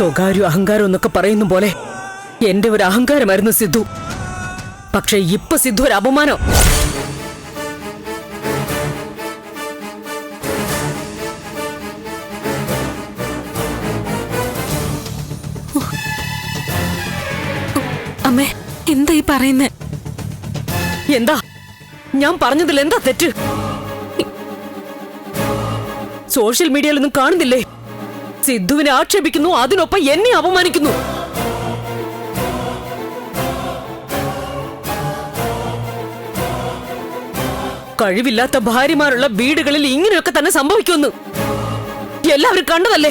സ്വകാര്യ അഹങ്കാരം എന്നൊക്കെ പറയുന്ന പോലെ എന്റെ ഒരു അഹങ്കാരമായിരുന്നു സിദ്ധു. പക്ഷെ ഇപ്പൊ സിദ്ധു ഒരു അപമാനം. അമ്മേ എന്താ ഈ പറയുന്നത് എന്താ? ഞാൻ പറഞ്ഞതിൽ എന്താ തെറ്റ്? സോഷ്യൽ മീഡിയയിലൊന്നും കാണുന്നില്ലേ? സിദ്ധുവിനെ ആക്ഷേപിക്കുന്നു അതിനൊപ്പം എന്നെ അപമാനിക്കുന്നു. കഴിവില്ലാത്ത ഭാര്യമാരുള്ള വീടുകളിൽ ഇങ്ങനെയൊക്കെ തന്നെ സംഭവിക്കുമെന്ന് എല്ലാവരും കണ്ടതല്ലേ?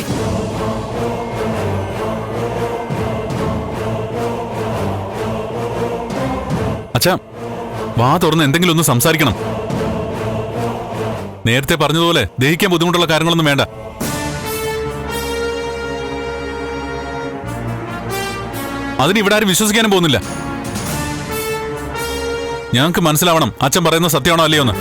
അച്ഛാ വാ തുറന്ന് എന്തെങ്കിലും ഒന്ന് സംസാരിക്കണം. നേരത്തെ പറഞ്ഞതുപോലെ ദഹിക്കാൻ ബുദ്ധിമുട്ടുള്ള കാര്യങ്ങളൊന്നും വേണ്ട. അതിന് ഇവിടെ ആരും വിശ്വസിക്കാനും പോകുന്നില്ല. ഞങ്ങൾക്ക് മനസ്സിലാവണം അച്ഛൻ പറയുന്ന സത്യമാണോ അല്ലയോ എന്ന്.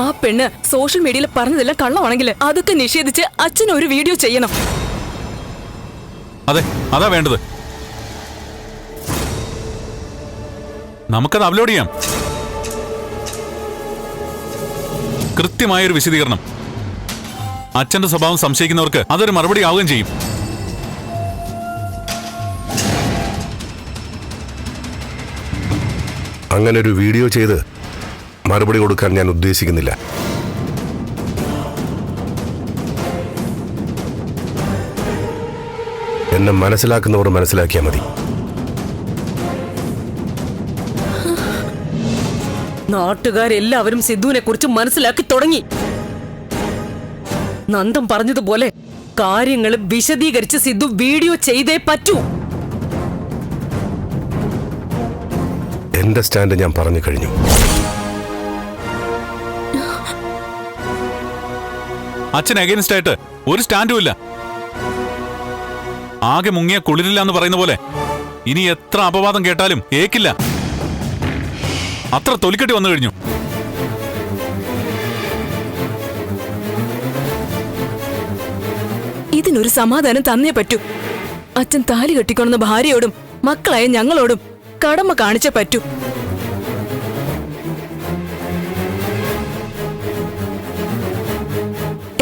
ആ പെണ്ണ് സോഷ്യൽ മീഡിയയിൽ പറഞ്ഞതെല്ലാം കള്ളമാണെങ്കിൽ അതൊക്കെ നിഷേധിച്ച് അച്ഛൻ ഒരു വീഡിയോ ചെയ്യണം. അതെ അതാ വേണ്ടത്. നമുക്കത് അപ്ലോഡ് ചെയ്യാം. കൃത്യമായൊരു വിശദീകരണം. അച്ഛന്റെ സ്വഭാവം സംശയിക്കുന്നവർക്ക് അതൊരു മറുപടി ആവുകയും ചെയ്യും. അങ്ങനെ ഒരു വീഡിയോ ചെയ്ത് മറുപടി കൊടുക്കാൻ ഞാൻ ഉദ്ദേശിക്കുന്നില്ല. എന്നെ മനസ്സിലാക്കുന്നവർ മനസ്സിലാക്കിയാൽ മതി. നാട്ടുകാരെല്ലാവരും സിദ്ധുവിനെ കുറിച്ച് മനസ്സിലാക്കി തുടങ്ങി. നന്ദം പറഞ്ഞതുപോലെ കാര്യങ്ങൾ വിശദീകരിച്ച് സിദ്ധു വീഡിയോ ചെയ്തേ പറ്റൂ. എന്റെ സ്റ്റാൻഡ് ഞാൻ പറഞ്ഞു കഴിഞ്ഞു. അച്ഛൻ അഗേൻസ്റ്റ് ആയിട്ട് ഒരു സ്റ്റാൻഡും ഇല്ല. ആകെ മുങ്ങിയ കുളിരില്ല എന്ന് പറയുന്ന പോലെ ഇനി എത്ര അപവാദം കേട്ടാലും ഏക്കില്ല. അത്ര തൊലിക്കെട്ടി വന്നു കഴിഞ്ഞു. ഇതിനൊരു സമാധാനം തന്നേ പറ്റൂ. അച്ഛൻ താലി കെട്ടിക്കൊണ്ടുന്ന ഭാര്യയോടും മക്കളായ ഞങ്ങളോടും കടമ കാണിച്ചേ പറ്റൂ.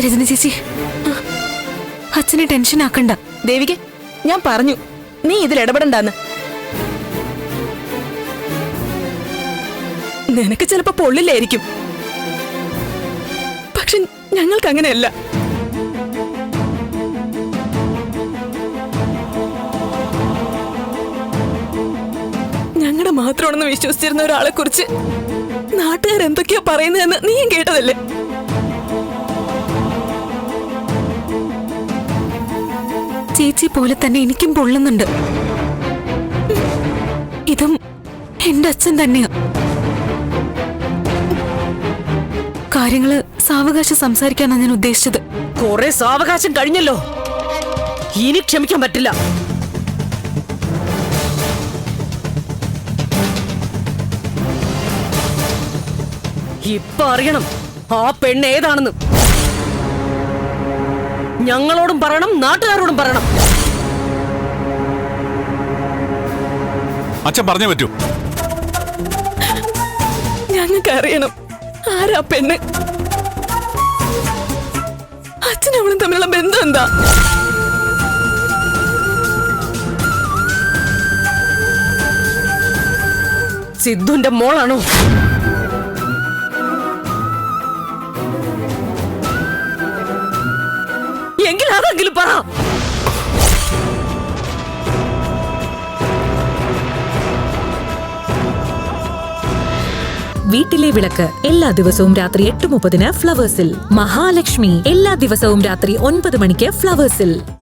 രജനി ചേച്ചി അച്ഛനെ ടെൻഷൻ ആക്കണ്ട ദേവികെ ഞാൻ പറഞ്ഞു നീ ഇതിൽ ഇടപെടണ്ടെന്ന്. നിനക്ക് ചിലപ്പോ പൊള്ളില്ലായിരിക്കും. പക്ഷെ ഞങ്ങൾക്ക് അങ്ങനെയല്ല ഞങ്ങളുടെ മാത്രമാണെന്ന് വിശ്വസിച്ചിരുന്ന ഒരാളെ കുറിച്ച് നാട്ടുകാർ എന്തൊക്കെയാ പറയുന്നതെന്ന് നീയും കേട്ടതല്ലേ? ചേച്ചി പോലെ തന്നെ എനിക്കും പൊള്ളുന്നുണ്ട്. ഇതും എന്റെ അച്ഛൻ തന്നെയാ. കാര്യങ്ങൾ സാവകാശം സംസാരിക്കാനാണ് ഞാൻ ഉദ്ദേശിച്ചത്. കുറെ സാവകാശം കഴിഞ്ഞല്ലോ. ഇനി ക്ഷമിക്കാൻ പറ്റില്ല. ഇപ്പൊ അറിയണം ആ പെണ്ണ് ഏതാണെന്ന്. ഞങ്ങളോടും പറയണം നാട്ടുകാരോടും പറയണം. അച്ഛൻ പറഞ്ഞേ പറ്റൂ. ഞങ്ങൾക്ക് അറിയണം ആരാ പെണ്ണ്? അച്ഛനും അവളും തമ്മിലുള്ള ബന്ധം എന്താ? സിദ്ധുന്റെ മോളാണോ? എങ്കിൽ അതെങ്കിലും പറ. വീട്ടിലെ വിളക്ക് എല്ലാ ദിവസവും രാത്രി എട്ട് മുപ്പതിന് ഫ്ലവേഴ്സിൽ. മഹാലക്ഷ്മി എല്ലാ ദിവസവും രാത്രി ഒൻപത് മണിക്ക് ഫ്ലവേഴ്സിൽ.